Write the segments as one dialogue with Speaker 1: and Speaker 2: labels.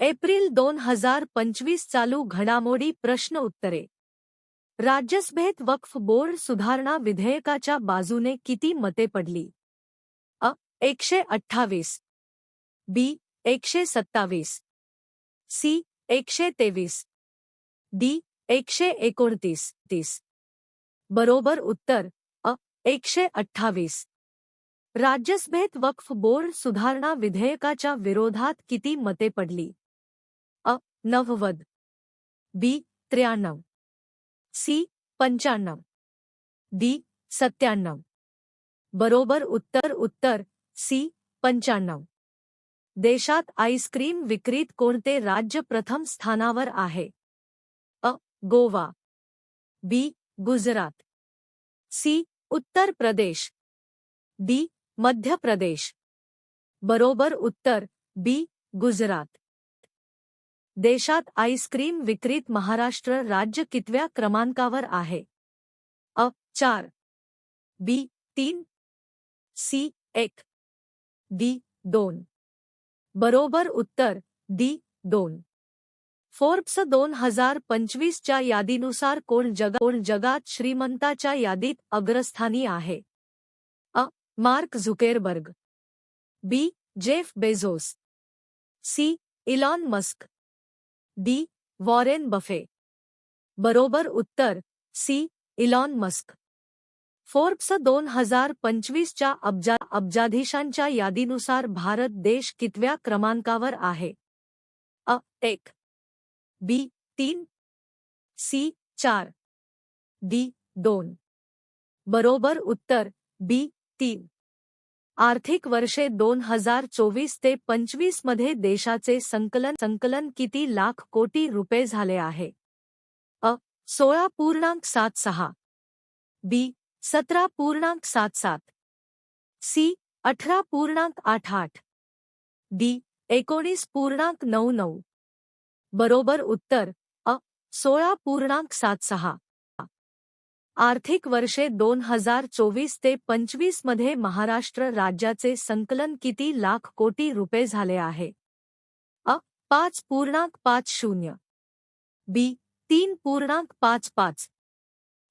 Speaker 1: April दोन हजार पंचवीस चालू घडामोडी प्रश्न उत्तरे. राज्यसभेत वक्फ बोर्ड सुधारणा विधेयकाच्या बाजूने किती मते पडली? अ एकशे अठ्ठावीस. बी एकशे सत्तावीस. सी एकशे तेवीस. डी एकशे एकोणतीस. तीस बरोबर उत्तर अ एकशे अठ्ठावीस. राज्यसभेत वक्फ बोर्ड सुधारणा विधेयकाच्या विरोधात किती मते पडली? नव्वद. बी, त्र्याण्णव. सी, पंच्याण्णव. डी, सत्त्याण्णव. बरोबर उत्तर उत्तर. सी, पंच्याण्णव. देशात आईस्क्रीम विक्रीत कोणते राज्य प्रथम स्थानावर आहे? अ, Goa. B, Gujarat. C, Uttar Pradesh. D, Madhya Pradesh. बरोबर उत्तर. बी, गुजरात. देशात आईस्क्रीम विक्रीत महाराष्ट्र राज्य कितव्या क्रमांकावर आहे? अ चार. बी तीन. सी एक. डी दोन. बरोबर उत्तर डी दोन. फोर्ब्स दोन हजार पंचवीसच्या यादीनुसार कोण जगा कोण जगात श्रीमंताच्या यादीत अग्रस्थानी आहे? अ Mark Zuckerberg. B Jeff Bezos. C Elon Musk. D Warren Buffett. बरोबर उत्तर, सी, इलॉन मस्क। फोर्ब्स दोन हज़ार पंचवीसच्या अब्जा, अब्जाधीशांच्या यादीनुसार भारत देश कितव्या क्रमांकावर आहे? अ, एक. बी, तीन. सी, चार. डी, दोन. बरोबर उत्तर, बी, तीन. आर्थिक वर्षे दोन हज़ार चोवीस ते पंचवीस मध्ये देशाचे संकलन संकलन किती लाख कोटी रुपये झाले आहे? अ, सोळा पूर्णांक सात सहा. बी, सतरा पूर्णांक सात सात. सी, अठरा पूर्णांक आठ आठ. डी, एकोणीस पूर्णांक नऊ नऊ. बरोबर उत्तर, अ, सोळा पूर्णांक सात सहा. आर्थिक वर्षे दोन हज़ार चोवीस ते पंचवीस मध्ये महाराष्ट्र राज्याचे संकलन किती लाख कोटी रुपये झाले आहे? अ, पाच पूर्णांक पाच शून्य. बी, तीन पूर्णांक पाच पाच.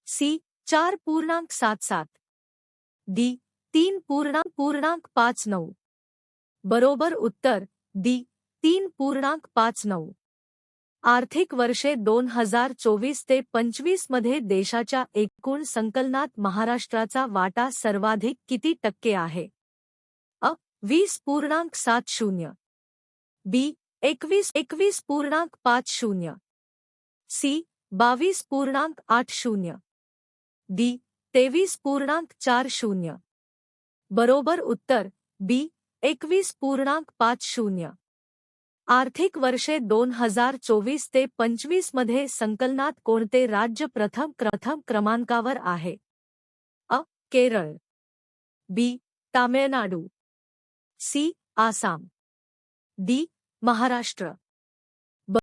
Speaker 1: सी, चार पूर्णांक सात सात. डी, तीन पूर्णांक पूर्णांक पाच नऊ. बरोबर उत्तर, डी, तीन पूर्णांक पाच नऊ. आर्थिक वर्षे दोन हज़ार चोवीस पंचवीस मध्ये देशाच्या एकूण संकलनात महाराष्ट्राचा वाटा सर्वाधिक किती टक्के आहे? अ, वीस पूर्णांक सात शून्य. बी, एकवीस एकवीस पूर्णांक पाच शून्य. सी, बावीस पूर्णांक आठ शून्य. डी, तेवीस पूर्णांक चार शून्य. बरोबर उत्तर, बी, एकवीस पूर्णांक पाच शून्य. आर्थिक वर्षे दोन हज़ार चौवीस ते पंचवीस मध्ये संकलनात कोणते राज्य प्रथम प्रथम क्रमांकावर आहे? अ, Kerala. B, Tamil Nadu. C, Assam. D, Maharashtra.